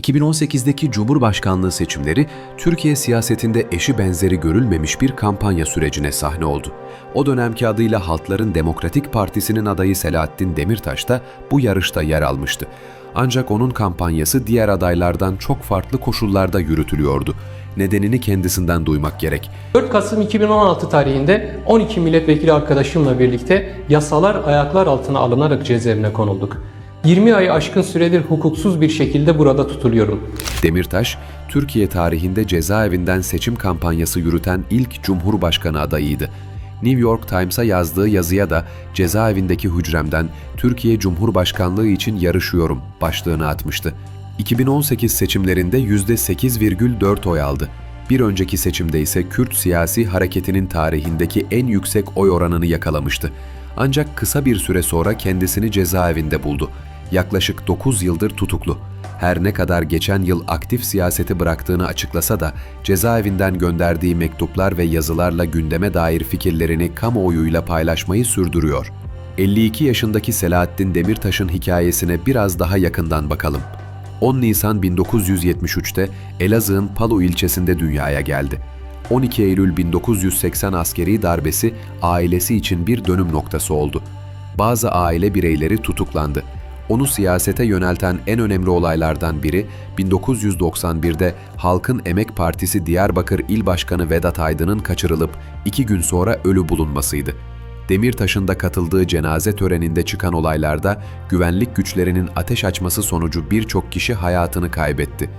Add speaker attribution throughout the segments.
Speaker 1: 2018'deki Cumhurbaşkanlığı seçimleri Türkiye siyasetinde eşi benzeri görülmemiş bir kampanya sürecine sahne oldu. O dönemki adıyla Halkların Demokratik Partisi'nin adayı Selahattin Demirtaş da bu yarışta yer almıştı. Ancak onun kampanyası diğer adaylardan çok farklı koşullarda yürütülüyordu. Nedenini kendisinden duymak gerek.
Speaker 2: 4 Kasım 2016 tarihinde 12 milletvekili arkadaşımla birlikte yasalar ayaklar altına alınarak cezaevine konulduk. 20 ay aşkın süredir hukuksuz bir şekilde burada tutuluyorum.
Speaker 1: Demirtaş, Türkiye tarihinde cezaevinden seçim kampanyası yürüten ilk Cumhurbaşkanı adayıydı. New York Times'a yazdığı yazıya da cezaevindeki hücremden Türkiye Cumhurbaşkanlığı için yarışıyorum başlığını atmıştı. 2018 seçimlerinde %8,4 oy aldı. Bir önceki seçimde ise Kürt siyasi hareketinin tarihindeki en yüksek oy oranını yakalamıştı. Ancak kısa bir süre sonra kendisini cezaevinde buldu. Yaklaşık 9 yıldır tutuklu. Her ne kadar geçen yıl aktif siyaseti bıraktığını açıklasa da cezaevinden gönderdiği mektuplar ve yazılarla gündeme dair fikirlerini kamuoyuyla paylaşmayı sürdürüyor. 52 yaşındaki Selahattin Demirtaş'ın hikayesine biraz daha yakından bakalım. 10 Nisan 1973'te Elazığ'ın Palu ilçesinde dünyaya geldi. 12 Eylül 1980 askeri darbesi ailesi için bir dönüm noktası oldu. Bazı aile bireyleri tutuklandı. Onu siyasete yönelten en önemli olaylardan biri 1991'de Halkın Emek Partisi Diyarbakır İl Başkanı Vedat Aydın'ın kaçırılıp iki gün sonra ölü bulunmasıydı. Demirtaş'ın katıldığı cenaze töreninde çıkan olaylarda güvenlik güçlerinin ateş açması sonucu birçok kişi hayatını kaybetti.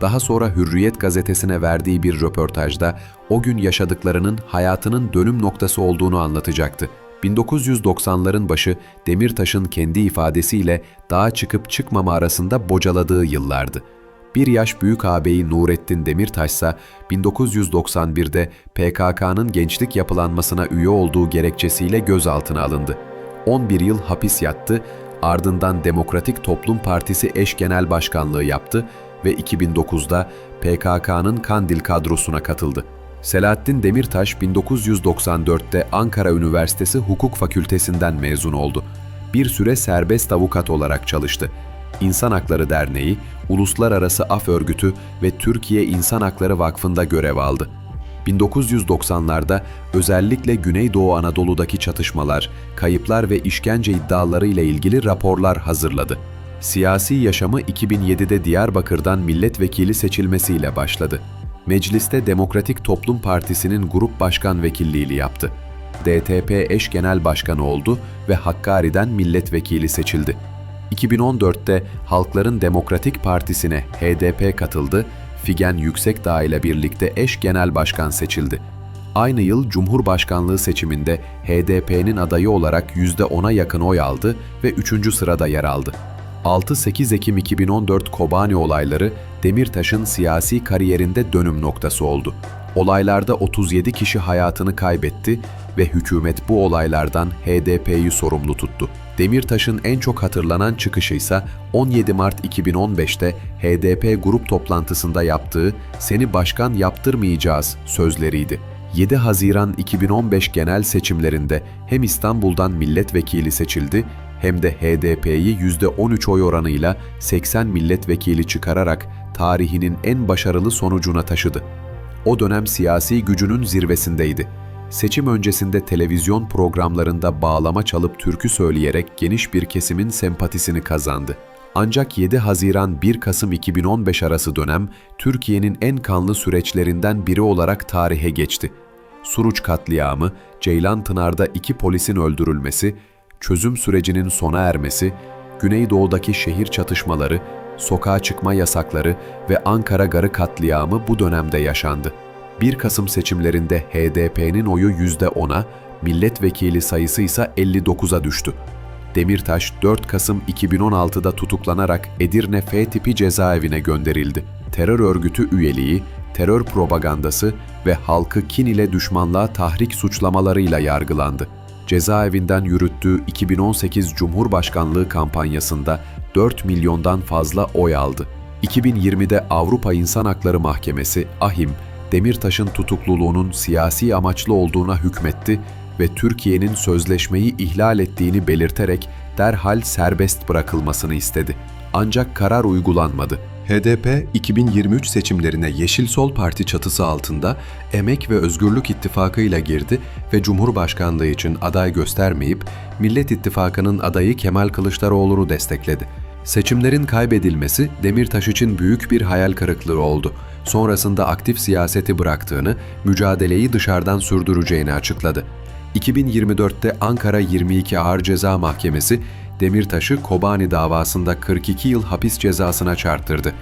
Speaker 1: Daha sonra Hürriyet gazetesine verdiği bir röportajda o gün yaşadıklarının hayatının dönüm noktası olduğunu anlatacaktı. 1990'ların başı Demirtaş'ın kendi ifadesiyle dağa çıkıp çıkmama arasında bocaladığı yıllardı. Bir yaş büyük ağabeyi Nurettin Demirtaş ise 1991'de PKK'nın gençlik yapılanmasına üye olduğu gerekçesiyle gözaltına alındı. 11 yıl hapis yattı, ardından Demokratik Toplum Partisi eş genel başkanlığı yaptı ve 2009'da PKK'nın Kandil kadrosuna katıldı. Selahattin Demirtaş 1994'te Ankara Üniversitesi Hukuk Fakültesinden mezun oldu. Bir süre serbest avukat olarak çalıştı. İnsan Hakları Derneği, Uluslararası Af Örgütü ve Türkiye İnsan Hakları Vakfı'nda görev aldı. 1990'larda özellikle Güneydoğu Anadolu'daki çatışmalar, kayıplar ve işkence iddiaları ile ilgili raporlar hazırladı. Siyasi yaşamı 2007'de Diyarbakır'dan milletvekili seçilmesiyle başladı. Mecliste Demokratik Toplum Partisi'nin grup başkan vekilliğini yaptı. DTP eş genel başkanı oldu ve Hakkari'den milletvekili seçildi. 2014'te Halkların Demokratik Partisi'ne HDP katıldı, Figen Yüksekdağ ile birlikte eş genel başkan seçildi. Aynı yıl Cumhurbaşkanlığı seçiminde HDP'nin adayı olarak %10'a yakın oy aldı ve 3. sırada yer aldı. 6-8 Ekim 2014 Kobani olayları Demirtaş'ın siyasi kariyerinde dönüm noktası oldu. Olaylarda 37 kişi hayatını kaybetti ve hükümet bu olaylardan HDP'yi sorumlu tuttu. Demirtaş'ın en çok hatırlanan çıkışı ise 17 Mart 2015'te HDP grup toplantısında yaptığı "Seni başkan yaptırmayacağız" sözleriydi. 7 Haziran 2015 genel seçimlerinde hem İstanbul'dan milletvekili seçildi hem de HDP'yi %13 oy oranıyla 80 milletvekili çıkararak tarihinin en başarılı sonucuna taşıdı. O dönem siyasi gücünün zirvesindeydi. Seçim öncesinde televizyon programlarında bağlama çalıp türkü söyleyerek geniş bir kesimin sempatisini kazandı. Ancak 7 Haziran 1 Kasım 2015 arası dönem Türkiye'nin en kanlı süreçlerinden biri olarak tarihe geçti. Suruç katliamı, Ceylanpınar'da iki polisin öldürülmesi, çözüm sürecinin sona ermesi, Güneydoğu'daki şehir çatışmaları, sokağa çıkma yasakları ve Ankara Garı katliamı bu dönemde yaşandı. 1 Kasım seçimlerinde HDP'nin oyu %10'a, milletvekili sayısı ise 59'a düştü. Demirtaş 4 Kasım 2016'da tutuklanarak Edirne F tipi cezaevine gönderildi. Terör örgütü üyeliği, terör propagandası ve halkı kin ile düşmanlığa tahrik suçlamalarıyla yargılandı. Cezaevinden yürüttüğü 2018 Cumhurbaşkanlığı kampanyasında 4 milyondan fazla oy aldı. 2020'de Avrupa İnsan Hakları Mahkemesi, AHİM, Demirtaş'ın tutukluluğunun siyasi amaçlı olduğuna hükmetti ve Türkiye'nin sözleşmeyi ihlal ettiğini belirterek derhal serbest bırakılmasını istedi. Ancak karar uygulanmadı. HDP 2023 seçimlerine Yeşil Sol Parti çatısı altında Emek ve Özgürlük İttifakı ile girdi ve Cumhurbaşkanlığı için aday göstermeyip Millet İttifakı'nın adayı Kemal Kılıçdaroğlu'nu destekledi. Seçimlerin kaybedilmesi Demirtaş için büyük bir hayal kırıklığı oldu. Sonrasında aktif siyaseti bıraktığını, mücadeleyi dışarıdan sürdüreceğini açıkladı. 2024'te Ankara 22 Ağır Ceza Mahkemesi Demirtaş'ı Kobani davasında 42 yıl hapis cezasına çarptırdı.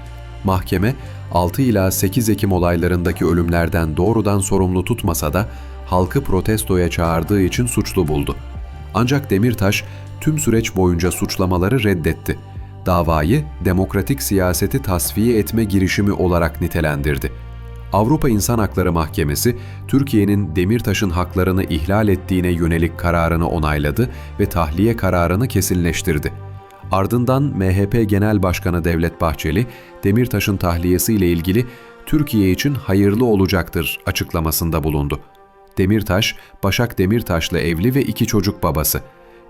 Speaker 1: Mahkeme 6 ila 8 Ekim olaylarındaki ölümlerden doğrudan sorumlu tutmasa da halkı protestoya çağırdığı için suçlu buldu. Ancak Demirtaş tüm süreç boyunca suçlamaları reddetti. Davayı demokratik siyaseti tasfiye etme girişimi olarak nitelendirdi. Avrupa İnsan Hakları Mahkemesi, Türkiye'nin Demirtaş'ın haklarını ihlal ettiğine yönelik kararını onayladı ve tahliye kararını kesinleştirdi. Ardından MHP Genel Başkanı Devlet Bahçeli, Demirtaş'ın tahliyesi ile ilgili Türkiye için hayırlı olacaktır açıklamasında bulundu. Demirtaş, Başak Demirtaş'la evli ve iki çocuk babası.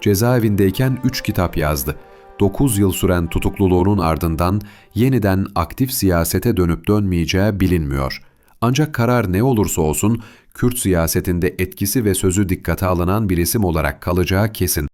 Speaker 1: Cezaevindeyken üç kitap yazdı. 9 yıl süren tutukluluğunun ardından yeniden aktif siyasete dönüp dönmeyeceği bilinmiyor. Ancak karar ne olursa olsun Kürt siyasetinde etkisi ve sözü dikkate alınan bir isim olarak kalacağı kesin.